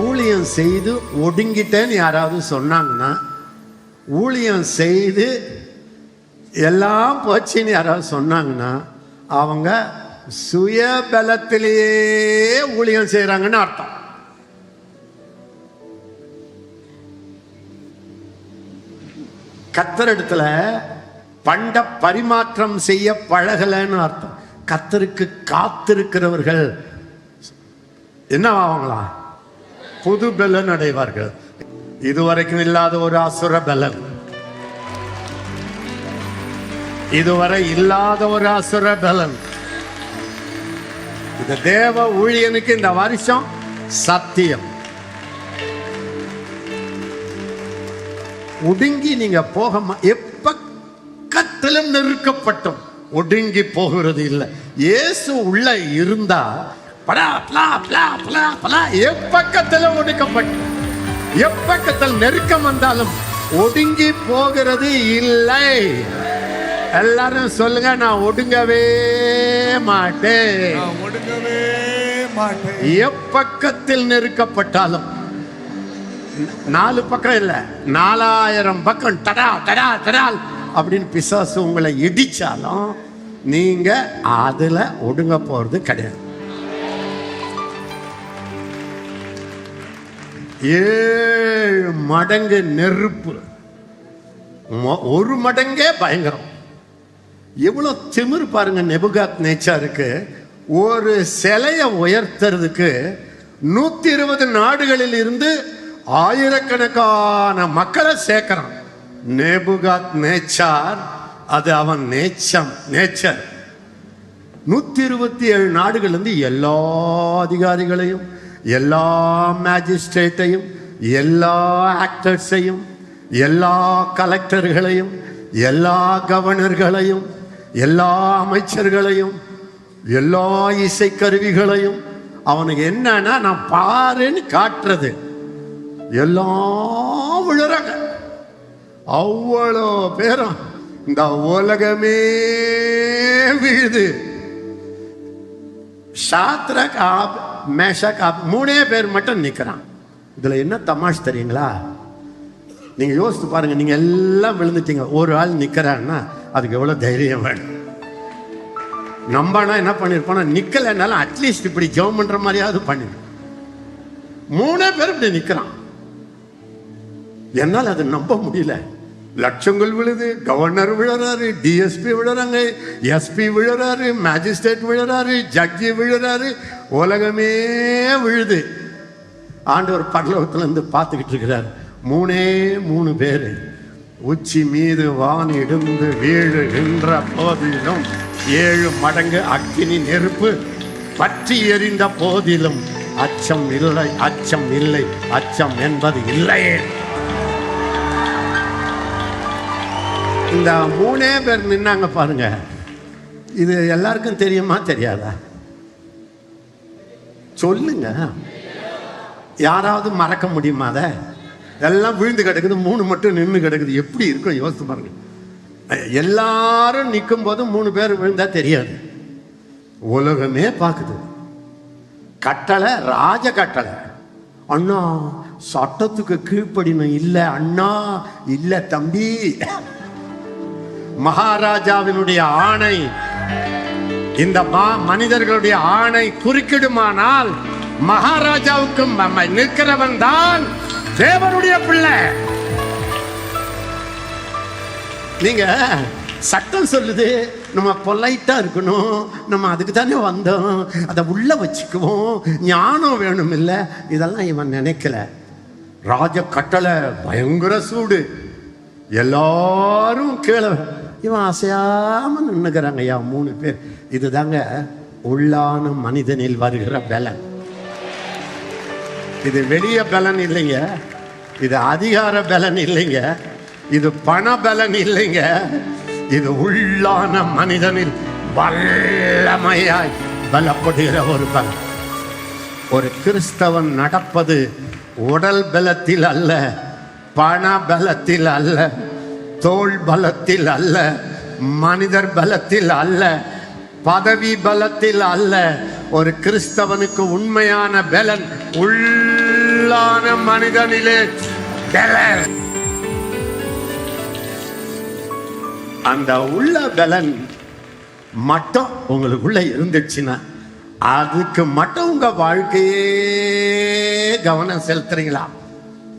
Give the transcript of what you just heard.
ஊழியம் செய்து ஒடுங்கிட்டேன்னு யாராவது சொன்னாங்கன்னா ஊழியம் செய்து எல்லாம் போச்சுன்னு யாராவது சொன்னாங்கன்னா அவங்க சுய பலத்திலேயே ஊழியம் செய்கிறாங்கன்னு அர்த்தம். கத்தர் இடத்துல பண்ட பரிமாற்றம் செய்ய பழகலைன்னு அர்த்தம். கத்தருக்கு காத்திருக்கிறவர்கள் என்ன ஆவாங்களா புது பலன் அடைவார்கள். இதுவரைக்கும் இல்லாத ஒரு அசுர பலன். இதுவரை இல்லாத ஒரு அசுர பலன். இந்த தேவ ஊழியனுக்கு இந்த வருஷம் சத்தியம். ஒடுங்கி நீங்க போக எப்பக்கத்திலும் நெருக்கப்பட்டோம். ஒடுங்கி போகிறது இல்லை. இயேசு உள்ள இருந்தா பலா பலா பலா பலா. பலா எப்பக்கத்திலும் ஒடுக்கப்பட்டோம் எப்பக்கத்தில் நெருக்கம் வந்தாலும் ஒடுங்கி போகிறது இல்லை. எல்லாரும் சொல்லுங்க நான் ஒடுங்கவே மாட்டேன். நான் ஒடுங்கவே மாட்டேன். எப்பக்கத்தில் நெருக்கப்பட்டாலும் நாலு பக்கம் இல்ல நாலாயிரம் பக்கம் தடா தடா தடால் அப்படின்னு பிசாசு உங்களை இடிச்சாலும் நீங்க அதுல ஒடுங்க போறது கிடையாது. ஏழு மடங்கு நெருப்பு. ஒரு மடங்கே பயங்கரம். எவ்வளோ திமிரு பாருங்க நெபுகாத் நேச்சாருக்கு. ஒரு சிலையை உயர்த்துறதுக்கு நூத்தி இருபது நாடுகளில் இருந்து ஆயிரக்கணக்கான மக்களை சேர்க்கிறான். நெபுகாத் நேச்சார் அது அவன் நேச்சம் நேச்சர். நூத்தி இருபத்தி ஏழு நாடுகள் இருந்து எல்லா அதிகாரிகளையும் எல்லா மேஜிஸ்ட்ரேட்டையும் எல்லா ஆக்டர்ஸையும் எல்லா கலெக்டர்களையும் எல்லா கவர்னர்களையும் எல்லா அமைச்சர்களையும் எல்லா இசைக்கருவிகளையும் அவனுக்கு என்னன்னா நான் பாருன்னு காட்டுறது. எல்லாம் விழுறாங்க அவ்வளோ பேரும் இந்த உலகமே விழுது. ஷாத்ரக் மேஷக் ஆப் மூணே பேர் மட்டும் நிற்கிறான் இதில் என்ன தமாஷ் தெரியுங்களா? நீங்கள் யோசித்து பாருங்கள் நீங்கள் எல்லாம் விழுந்துட்டீங்க. ஒரு ஆள் நிற்கிறான்னா அதுக்கு எவ்வளோ தைரியம் வேணும்? நம்பானா என்ன பண்ணிருப்பானா நிற்கலைன்னாலும் அட்லீஸ்ட் இப்படி ஜெபம் பண்ணுற மாதிரியாவது பண்ணிடு. மூணே பேர் இப்படி நிற்கிறான் என்னால் அதை நம்ப முடியல. லட்சங்கள் விழுது கவர்னர் விழுறாரு டிஎஸ்பி விழுறாங்க எஸ்பி விழுறாரு மேஜிஸ்ட்ரேட் விழுறாரு ஜட்ஜி விழுறாரு உலகமே விழுது. ஆண்டவர் பரலோகத்துல இருந்து பார்த்துக்கிட்டு இருக்கிறார். மூணே மூணு பேர். உச்சி மீது வான் இடுந்து வீழுகின்ற போதிலும் ஏழு மடங்கு அக்கினி நெருப்பு பற்றி எரிந்த போதிலும் அச்சம் இல்லை அச்சம் இல்லை அச்சம் என்பது இல்லையே. இந்த மூணே பேர் நின்னாங்க பாருங்க. இது எல்லாருக்கும் தெரியுமா தெரியாதா? சொல்லுங்க. யாராவது மறக்க முடியுமா அதை? எல்லாம் விழுந்து கிடக்குது மூணு மட்டும் நின்று கிடக்குது. எப்படி இருக்கும்? யோசித்து பாருங்க. எல்லாரும் நிற்கும் போது மூணு பேர் விழுந்தா தெரியாது. உலகமே பார்க்குது. கட்டளை ராஜ கட்டளை. அண்ணா சட்டத்துக்கு கீழ்ப்படினும் இல்லை அண்ணா இல்லை தம்பி. மகாராஜாவினுடைய ஆணை. இந்த மா மனிதர்களுடைய ஆணை குறுக்கிடுமானால் மகாராஜாவுக்கு ம- நிற்கிறவன் தான் தேவனுடைய பிள்ளை. நீங்க சட்டம் சொல்லுது நம்ம பொலைட்டா இருக்கணும் நம்ம அதுக்கு தானே வந்தோம் அதை உள்ள வச்சுக்குவோம் ஞானம் வேணும் இல்லை இதெல்லாம் இவன் நினைக்கல. ராஜ கட்டளை பயங்கர சூடு. எல்லாரும் கீழே இவன் அசையாமல் நின்னுக்கிறாங்க. ஐயா மூணு பேர். இதுதாங்க உள்ளான மனிதனில் வருகிற பலன். இது வெளிய பலன் இல்லைங்க. இது அதிகார பலன் இல்லைங்க. இது பண பலன் இல்லைங்க. இது உள்ளான மனிதனில் வல்லமையாய் பலப்படுகிற ஒரு பலன். ஒரு கிறிஸ்தவன் நடப்பது உடல் பலத்தில் அல்ல பண பலத்தில் அல்ல. தோல் பலத்தில் அல்ல மனிதர் பலத்தில் அல்ல பதவி பலத்தில் அல்ல. ஒரு கிறிஸ்தவனுக்கு உண்மையான பலன் உள்ளான மனிதனிலே பலன். அந்த உள்ள பலன் மட்டும் உங்களுக்குள்ள இருந்துச்சுன்னா அதுக்கு மட்டும் உங்க வாழ்க்கையே கவனம் செலுத்துறீங்களா?